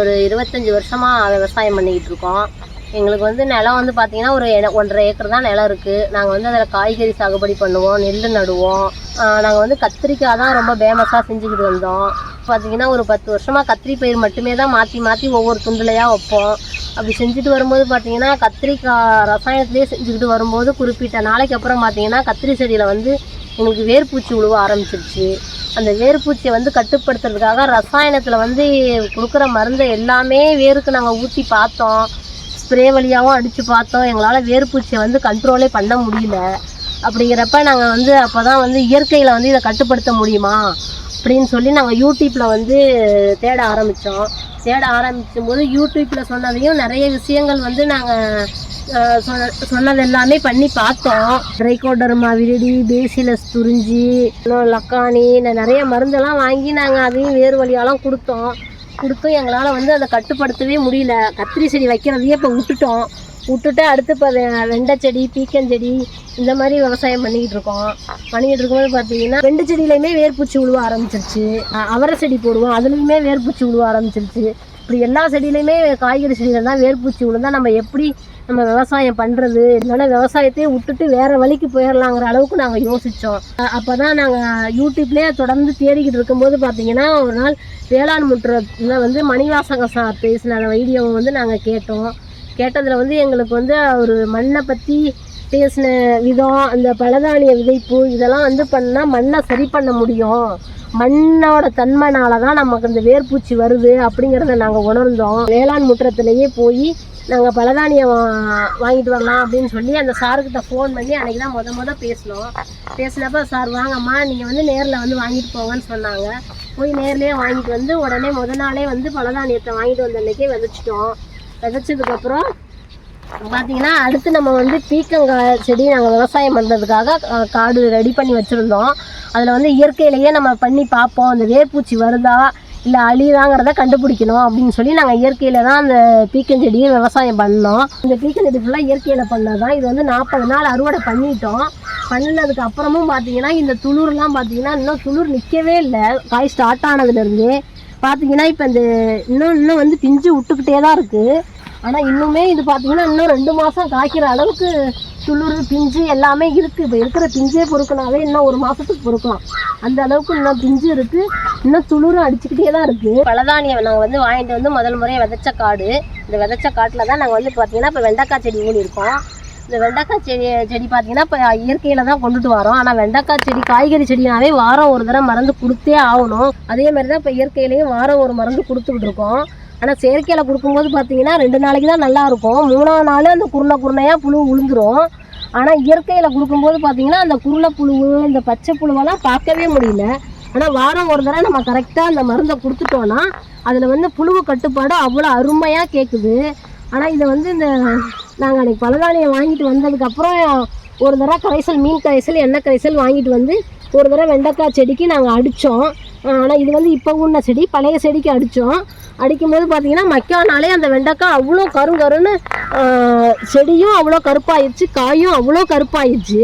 ஒரு இருபத்தஞ்சி வருஷமாக விவசாயம் பண்ணிக்கிட்டு இருக்கோம். எங்களுக்கு வந்து நிலம் வந்து பார்த்திங்கன்னா ஒரு ஒன்றரை ஏக்கர் தான் நிலம் இருக்குது நாங்கள் வந்து அதில் காய்கறி சாகுபடி பண்ணுவோம் நெல் நடுவோம். நாங்கள் வந்து கத்திரிக்காய் தான் ரொம்ப ஃபேமஸாக செஞ்சுக்கிட்டு வந்தோம். பார்த்திங்கன்னா ஒரு பத்து வருஷமாக கத்திரி பயிர் மட்டுமே தான் மாற்றி மாற்றி ஒவ்வொரு துண்டுலையாக வைப்போம். அப்படி செஞ்சுட்டு வரும்போது பார்த்திங்கன்னா கத்திரிக்காய் ரசாயனத்திலே செஞ்சுக்கிட்டு வரும்போது குறிப்பிட்ட நாளைக்கு அப்புறம் பார்த்தீங்கன்னா கத்திரி செடியில் வந்து எங்களுக்கு வேர்பூச்சி உழுவ ஆரம்பிச்சிருச்சு. அந்த வேர்பூச்சியை வந்து கட்டுப்படுத்துறதுக்காக ரசாயனத்தில் வந்து கொடுக்குற மருந்தை எல்லாமே வேருக்கு நாங்கள் ஊற்றி பார்த்தோம். ஸ்ப்ரே வழியாகவும் அடித்து பார்த்தோம். எங்களால் வேர்பூச்சியை வந்து கண்ட்ரோலே பண்ண முடியல. அப்படிங்கிறப்ப நாங்கள் வந்து அப்போ தான் வந்து இயற்கையில் வந்து இதை கட்டுப்படுத்த முடியுமா? அப்படின்னு சொல்லி நாங்கள் யூடியூப்பில் வந்து தேட ஆரம்பித்தோம் தேட ஆரம்பிக்கும் போது யூடியூப்பில் சொன்னதையும் நிறைய விஷயங்கள் வந்து நாங்கள் சொன்னது எல்லாமே பண்ணி பார்த்தோம். ட்ரைகோடர்மா விரிடி பேசிலஸ் துரிஞ்சி இன்னும் லக்கானி நிறைய மருந்தெல்லாம் வாங்கி நாங்கள் அதையும் வேறு வழியாலாம் கொடுத்தோம். கொடுத்தும் எங்களால் வந்து அதை கட்டுப்படுத்தவே முடியல. கத்திரி செடி வைக்கிறதையே இப்போ விட்டுட்டோம். விட்டுட்டு அடுத்து இப்போ வெண்டை செடி பீக்கஞ்செடி இந்த மாதிரி விவசாயம் பண்ணிக்கிட்டு இருக்கோம். பண்ணிக்கிட்டு இருக்கும்போது பார்த்தீங்கன்னா ரெண்டு செடியிலையுமே வேர்பூச்சி உழுவ ஆரம்பிச்சிருச்சு. அவரை செடி போடுவோம். அதுலேயுமே வேர்பூச்சி உழுவ ஆரம்பிச்சிருச்சு. இப்படி எல்லா செடியிலையுமே காய்கறி செடியில் தான் வேர்பூச்சி விழுந்தா நம்ம எப்படி நம்ம விவசாயம் பண்ணுறது இல்லைன்னா விவசாயத்தையே விட்டுட்டு வேறு வழிக்கு போயிடலாங்கிற அளவுக்கு நாங்கள் யோசித்தோம் அப்போ தான் நாங்கள் யூடியூப்லேயே தொடர்ந்து தேடிக்கிட்டு இருக்கும்போது பார்த்தீங்கன்னா ஒரு நாள் வேளாண் முற்றத்தில் வந்து மணிவாசகம் சார் பேசின அந்த வீடியோவை வந்து நாங்கள் கேட்டோம். கேட்டதில் வந்து எங்களுக்கு வந்து ஒரு மண்ணை பற்றி பேசின விதம் அந்த பலதானிய விதைப்பு இதெல்லாம் வந்து பண்ணால் மண்ணை சரி பண்ண முடியும். மண்ணோட தன்மைனால தான் நமக்கு இந்த வேர்பூச்சி வருது அப்படிங்கிறத நாங்கள் உணர்ந்தோம். வேளாண் முற்றத்திலேயே போய் நாங்கள் பலதானியம் வாங்கிட்டு வரலாம் அப்படின்னு சொல்லி அந்த சாருக்கிட்ட ஃபோன் பண்ணி அன்றைக்கி தான் முத முத பேசினோம். பேசினப்ப சார் வாங்கம்மா நீங்கள் வந்து நேரில் வந்து வாங்கிட்டு போங்கன்னு சொன்னாங்க. போய் நேர்லேயே வாங்கிட்டு வந்து உடனே முத நாளே வந்து பலதானியத்தை வாங்கிட்டு வந்த அன்றைக்கே விதைச்சிட்டோம். விதைச்சதுக்கப்புறம் பார்த்தீங்கன்னா அடுத்து நம்ம வந்து பீக்கங்காய் செடி நாங்கள் விவசாயம் பண்ணுறதுக்காக காடு ரெடி பண்ணி வச்சுருந்தோம். அதில் வந்து இயற்கையிலேயே நம்ம பண்ணி பார்ப்போம். அந்த வேர்பூச்சி வருதா இல்லை அழியுதாங்கிறத கண்டுபிடிக்கணும் அப்படின்னு சொல்லி நாங்கள் இயற்கையில் தான் அந்த பீக்கஞ்செடியை விவசாயம் பண்ணோம். இந்த பீக்கஞ்செடி ஃபுல்லாக இயற்கையில் பண்ணது தான் இது வந்து நாற்பது நாள் அறுவடை பண்ணிட்டோம். பண்ணினதுக்கு அப்புறமும் பார்த்தீங்கன்னா இந்த துளுர்லாம் பார்த்தீங்கன்னா இன்னும் துளிர் நிற்கவே இல்லை. காய் ஸ்டார்ட் ஆனதுலேருந்து பார்த்தீங்கன்னா இப்போ இந்த இன்னும் இன்னும் வந்து பிஞ்சு விட்டுக்கிட்டே தான் இருக்குது ஆனால் இன்னுமே இது பார்த்தீங்கன்னா இன்னும் ரெண்டு மாதம் காய்க்கிற அளவுக்கு துளுர் பிஞ்சு எல்லாமே இருக்குது இப்போ இருக்கிற பிஞ்சே பொறுக்கினாவே இன்னும் ஒரு மாதத்துக்கு பொறுக்கலாம். அந்த அளவுக்கு இன்னும் பிஞ்சு இருக்குது இன்னும் துளுரும் அடிச்சுக்கிட்டே தான் இருக்குது பலதானியம் நாங்கள் வந்து வாங்கிட்டு வந்து முதல் முறையாக விதைச்ச காடு. இந்த விதைச்ச காட்டில் தான் நாங்கள் வந்து பார்த்தீங்கன்னா இப்போ வெண்டைக்காய் செடி ஊனியிருக்கோம் இந்த வெண்டைக்காய் செடி செடி பார்த்தீங்கன்னா இப்போ இயற்கையில் தான் கொண்டுட்டு வரோம். ஆனால் வெண்டைக்காய் செடி காய்கறி செடினாவே வாரம் ஒரு தடவை மருந்து கொடுத்தே ஆகணும். அதே மாதிரி தான் இப்போ இயற்கையிலேயும் வாரம் ஒரு மருந்து கொடுத்துக்கிட்டு இருக்கோம். ஆனால் செயற்கையில் கொடுக்கும்போது பார்த்தீங்கன்னா ரெண்டு நாளைக்கு தான் நல்லா இருக்கும் மூணாவது நாள் அந்த குருணை குருணையாக புழு விழுந்துரும் ஆனால் இயற்கையில் கொடுக்கும்போது பார்த்தீங்கன்னா அந்த குருளை புழுவு இந்த பச்சை புழுவெல்லாம் பார்க்கவே முடியல. ஆனால் வாரம் ஒரு தடவை நம்ம கரெக்டாக அந்த மருந்தை கொடுத்துட்டோன்னா அதில் வந்து புழுவு கட்டுப்பாடு அவ்வளோ அருமையாக கேட்குது ஆனால் இதை வந்து இந்த நாங்கள் அன்றைக்கி பலதானியம் வாங்கிட்டு வந்ததுக்கப்புறம் ஒரு தடவை கரைசல் மீன் கரைசல் எண்ணெய் கரைசல் வாங்கிட்டு வந்து ஒரு தடவை வெண்டைக்காய் செடிக்கு நாங்கள் அடித்தோம் ஆனால் இது வந்து இப்போ உள்ள செடி பழைய செடிக்கு அடித்தோம் அடிக்கும்போது பார்த்தீங்கன்னா மக்கானாலே அந்த வெண்டைக்காய் அவ்வளோ கருங்கருன்னு கருன்னு செடியும் அவ்வளோ கருப்பாயிருச்சு காயும் அவ்வளோ கருப்பாயிடுச்சு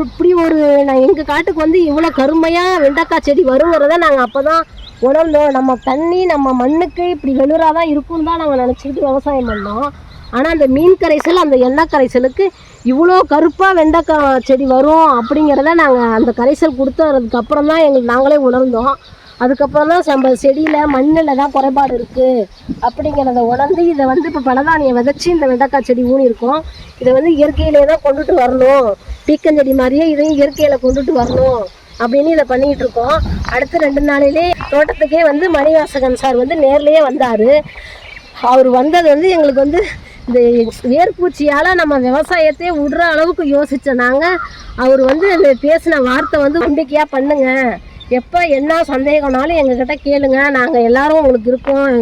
இப்படி ஒரு நான் எங்கள் காட்டுக்கு வந்து இவ்வளோ கருமையாக வெண்டைக்காய் செடி வருங்கிறத நாங்கள் அப்போ தான் உணர்ந்தோம். நம்ம தண்ணி நம்ம மண்ணுக்கு இப்படி வெளுராக தான் இருக்கும்னு தான் நாங்கள் நினச்சிக்கிட்டு விவசாயம் பண்ணோம். ஆனால் அந்த மீன் கரைசல் அந்த எண்ணெய் கரைசலுக்கு இவ்வளோ கருப்பாக வெண்டைக்காய் செடி வரும் அப்படிங்கிறத நாங்கள் அந்த கரைசல் கொடுத்ததுக்கு அப்புறம் தான் எங்களுக்கு நாங்களே உணர்ந்தோம். அதுக்கப்புறம் தான் நம்ம செடியில் மண்ணில் தான் குறைபாடு இருக்குது அப்படிங்கிறத உணர்ந்து இதை வந்து இப்போ பலதானியை விதைச்சி இந்த வெண்டைக்காய் செடி ஊனியிருக்கோம். இதை வந்து இயற்கையிலே தான் கொண்டுட்டு வரணும். பீக்கஞ்செடி மாதிரியே இதையும் இயற்கையில் கொண்டுட்டு வரணும் அப்படின்னு இதை பண்ணிக்கிட்டு இருக்கோம். அடுத்த ரெண்டு நாளிலே தோட்டத்துக்கே வந்து மணிவாசகன் சார் வந்து நேர்லேயே வந்தார். அவர் வந்தது வந்து எங்களுக்கு வந்து இந்த வேர்பூச்சியால் நம்ம விவசாயத்தையே விடுற அளவுக்கு யோசித்தோம் நாங்கள் அவர் வந்து அந்த பேசின வார்த்தை வந்து உண்டிக்கையாக பண்ணுங்கள் எப்போ என்ன சந்தேகம்னாலும் எங்ககிட்ட கேளுங்க நாங்கள் எல்லாரும் உங்களுக்கு இருக்கோம்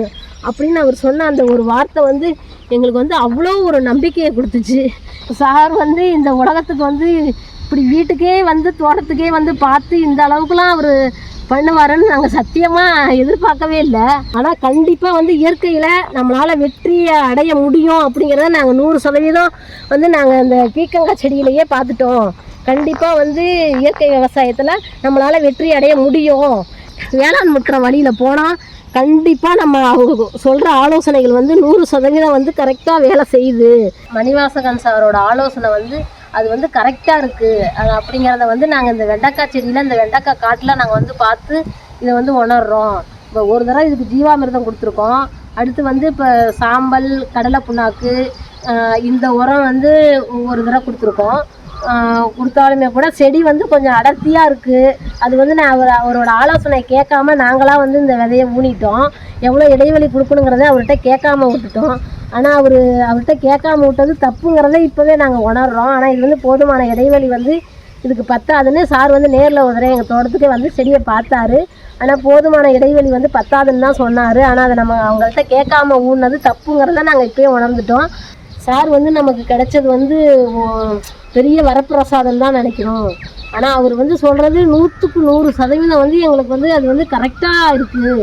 அப்படின்னு அவர் சொன்ன அந்த ஒரு வார்த்தை வந்து எங்களுக்கு வந்து அவ்வளோ ஒரு நம்பிக்கையை கொடுத்துச்சு. சார் வந்து இந்த உலகத்துக்கு வந்து இப்படி வீட்டுக்கே வந்து தோட்டத்துக்கே வந்து பார்த்து இந்த அளவுக்குலாம் அவர் பண்ணுவாருன்னு நாங்கள் சத்தியமாக எதிர்பார்க்கவே இல்லை. ஆனால் கண்டிப்பாக வந்து இயற்கையில் நம்மளால் வெற்றியை அடைய முடியும் அப்படிங்கிறத நாங்கள் நூறு சதவீதம் வந்து நாங்கள் அந்த பீக்கங்காய் செடியிலையே பார்த்துட்டோம். கண்டிப்பாக வந்து இயற்கை விவசாயத்தில் நம்மளால் வெற்றி அடைய முடியும். வேளாண் முற்ற வழியில் போனால் கண்டிப்பாக நம்ம அவங்க சொல்கிற ஆலோசனைகள் வந்து நூறு சதவீதம் வந்து கரெக்டாக வேலை செய்யுது. மணிவாசகன் சாரோட ஆலோசனை வந்து அது வந்து கரெக்டாக இருக்குது அது அப்படிங்கிறத வந்து நாங்கள் இந்த வெண்டைக்காய் செடியில் இந்த வெண்டைக்காய் காட்டில் நாங்கள் வந்து பார்த்து இதை வந்து உணர்றோம். இப்போ ஒரு தடவை இதுக்கு ஜீவாமிர்தம் கொடுத்துருக்கோம். அடுத்து வந்து இப்போ சாம்பல் கடலை புண்ணாக்கு இந்த உரம் வந்து ஒரு தடவை கொடுத்துருக்கோம். கொடுத்தாலுமே கூட செடி வந்து கொஞ்சம் அடர்த்தியாக இருக்குது அது வந்து நான் அவர் அவரோட ஆலோசனை கேட்காம நாங்களாக வந்து இந்த விதையை ஊனிட்டோம். எவ்வளோ இடைவெளி கொடுக்கணுங்கிறத அவர்கிட்ட கேட்காம விட்டுட்டோம். ஆனால் அவர் அவர்கிட்ட கேட்காம விட்டது தப்புங்கிறத இப்போவே நாங்கள் உணர்றோம். ஆனால் இது வந்து போதுமான இடைவெளி வந்து இதுக்கு பத்தாதுன்னு சார் வந்து நேரில் ஒரு எங்கள் தோட்டத்துக்கே வந்து செடியை பார்த்தாரு. ஆனால் போதுமான இடைவெளி வந்து பத்தாதுன்னு தான் சொன்னார். ஆனால் அதை நம்ம அவங்கள்ட்ட கேட்காம ஊன்னது தப்புங்கிறத நாங்கள் இப்போயே உணர்ந்துட்டோம். சார் வந்து நமக்கு கிடைச்சது வந்து பெரிய வரப்பிரசாதம் தான் நினைக்கிறோம் ஆனால் அவர் வந்து சொல்கிறது நூற்றுக்கு நூறு சதவீதம் வந்து எங்களுக்கு வந்து அது வந்து கரெக்டாக இருக்குது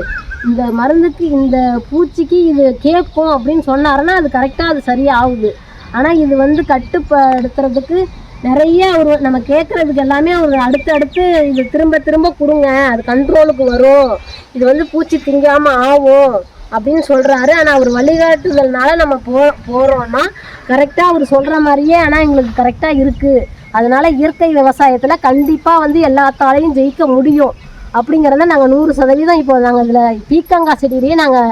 இந்த மருந்துக்கு இந்த பூச்சிக்கு இது கேட்கும் அப்படின்னு சொன்னாருன்னா அது கரெக்டாக அது சரியாகுது. ஆனால் இது வந்து கட்டுப்படுத்துறதுக்கு நிறைய அவர் நம்ம கேட்குறதுக்கு எல்லாமே அவர் அடுத்தடுத்து இது திரும்ப திரும்ப கொடுங்க. அது கண்ட்ரோலுக்கு வரும். இது வந்து பூச்சி திங்காமல் ஆகும். அப்படின்னு சொல்கிறாரு ஆனால் அவர் வழிகாட்டுதல்னால நம்ம போ போகிறோன்னா கரெக்டாக அவர் சொல்கிற மாதிரியே ஆனால் எங்களுக்கு கரெக்டாக இருக்குது அதனால் இயற்கை விவசாயத்தில் கண்டிப்பாக வந்து எல்லாத்தாலையும் ஜெயிக்க முடியும். அப்படிங்கிறத நாங்கள் நூறு சதவீதம் இப்போ நாங்கள் இதில் பீக்கங்காய் செடியிலேயே நாங்கள்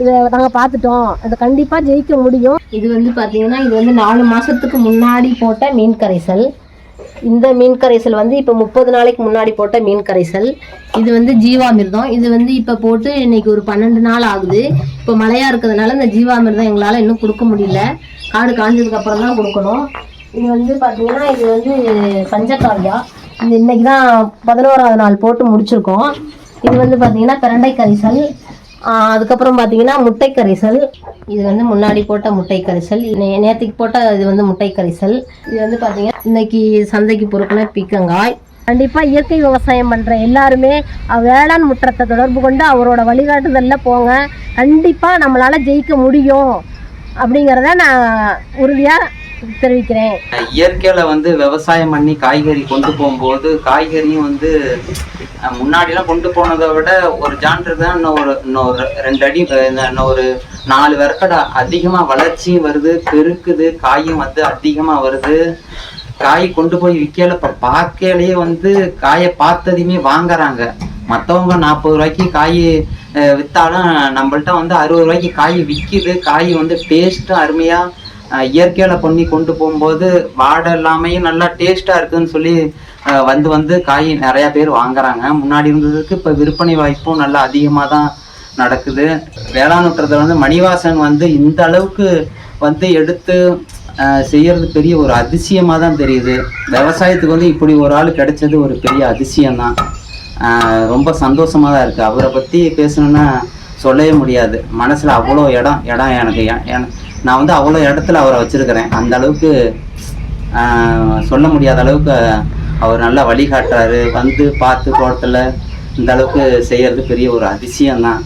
இதை நாங்கள் பார்த்துட்டோம். அதை கண்டிப்பாக ஜெயிக்க முடியும். இது வந்து பார்த்திங்கன்னா இது வந்து நாலு மாதத்துக்கு முன்னாடி போட்ட மீன் கரைசல். இந்த மீன் கரைசல் வந்து இப்போ முப்பது நாளைக்கு முன்னாடி போட்ட மீன் கரைசல். இது வந்து ஜீவாமிர்தம். இது வந்து இப்போ போட்டு இன்னைக்கு ஒரு பன்னெண்டு நாள் ஆகுது. இப்போ மழையாக இருக்கிறதுனால இந்த ஜீவாமிர்தம் எங்களால் இன்னும் கொடுக்க முடியல. காடு காஞ்சதுக்கு அப்புறம் தான் கொடுக்கணும். இது வந்து பார்த்தீங்கன்னா இது வந்து பஞ்சகாவியா. இது இன்னைக்கு தான் பதினோராவது நாள் போட்டு முடிச்சிருக்கோம். இது வந்து பார்த்தீங்கன்னா பிரண்டை கரைசல். அதுக்கப்புறம் பார்த்தீங்கன்னா முட்டை கரைசல் இது வந்து முன்னாடி போட்ட முட்டை கரைசல் நேற்றுக்கு போட்ட இது வந்து முட்டை கரைசல் இது வந்து பார்த்தீங்கன்னா இன்னைக்கு சந்தைக்கு பொறுப்புனா பீக்கங்காய். கண்டிப்பாக இயற்கை விவசாயம் பண்ணுற எல்லாருமே வேளாண் முற்றத்தை தொடர்பு கொண்டு அவரோட வழிகாட்டுதலில் போங்க. கண்டிப்பாக நம்மளால் ஜெயிக்க முடியும். அப்படிங்கிறத நான் உறுதியாக தெரிவிக்கிறேன். இயற்கையில வந்து விவசாயம் பண்ணி காய்கறி கொண்டு போகும்போது காய்கறியும் வந்து முன்னாடிலாம் கொண்டு போனதை விட ஒரு ஜான்று தான் இன்னும் ஒரு ரெண்டு அடி இன்னும் ஒரு நாலு விறக்கடை அதிகமா வளர்ச்சியும் வருது பெருக்குது காயும் வந்து அதிகமா வருது. காய் கொண்டு போய் விற்கல இப்ப பார்க்கலையே வந்து காயை பார்த்ததையுமே வாங்குறாங்க. மற்றவங்க நாற்பது ரூபாய்க்கு காய் அஹ், வித்தாலும் நம்மள்ட்ட வந்து அறுபது ரூபாய்க்கு காய் விற்கிது காய் வந்து டேஸ்ட்டும் அருமையா இயற்கையில் பண்ணி கொண்டு போகும்போது வாடை இல்லாமையும் நல்லா டேஸ்ட்டாக இருக்குதுன்னு சொல்லி வந்து வந்து காய் நிறையா பேர் வாங்குறாங்க. முன்னாடி இருந்ததுக்கு இப்போ விற்பனை வாய்ப்பும் நல்லா அதிகமாக தான் நடக்குது வேளாண்ன்றதை வந்து மணிவாசன் வந்து இந்த அளவுக்கு வந்து எடுத்து செய்கிறது பெரிய ஒரு அதிசயமாக தான் தெரியுது. விவசாயத்துக்கு வந்து இப்படி ஒரு ஆள் கிடைச்சது ஒரு பெரிய அதிசயம்தான். ரொம்ப சந்தோஷமாக தான் இருக்குது அவரை பற்றி பேசணுன்னா சொல்லவே முடியாது. மனசில் அவ்வளோ இடம் இடம் எனக்கு. நான் வந்து அவ்வளோ இடத்துல அவரை வச்சிருக்கிறேன். அந்த அளவுக்கு சொல்ல முடியாத அளவுக்கு அவர் நல்லா வழிகாட்டுறாரு. வந்து பார்த்து தோட்டத்தில் இந்த அளவுக்கு செய்யறது பெரிய ஒரு அதிசயம் தான்